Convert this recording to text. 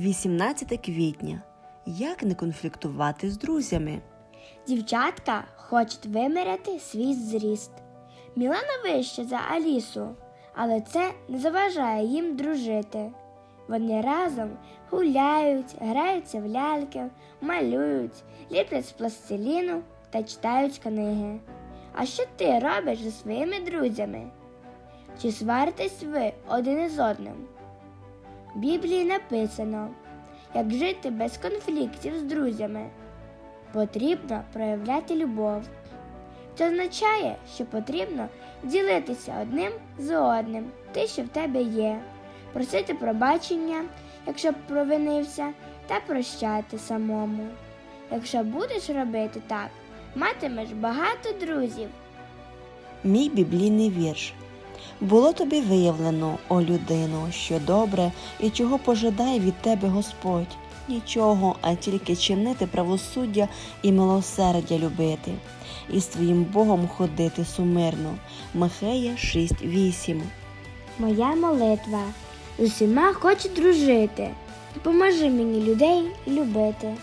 18 квітня. Як не конфліктувати з друзями? Дівчатка хочуть виміряти свій зріст. Мілана вища за Алісу, але це не заважає їм дружити. Вони разом гуляють, граються в ляльки, малюють, ліплять з пластиліну та читають книги. А що ти робиш зі своїми друзями? Чи сваритесь ви один із одним? В Біблії написано, як жити без конфліктів з друзями. Потрібно проявляти любов. Це означає, що потрібно ділитися одним з одним, те, що в тебе є, просити пробачення, якщо провинився, та прощати самому. Якщо будеш робити так, матимеш багато друзів. Мій біблійний вірш. Було тобі виявлено, о людино, що добре і чого пожидає від тебе Господь. Нічого, а тільки чинити правосуддя і милосердя любити, і з твоїм Богом ходити сумирно. Михея 6.8 Моя молитва. З усіма хочу дружити. Допоможи мені людей любити.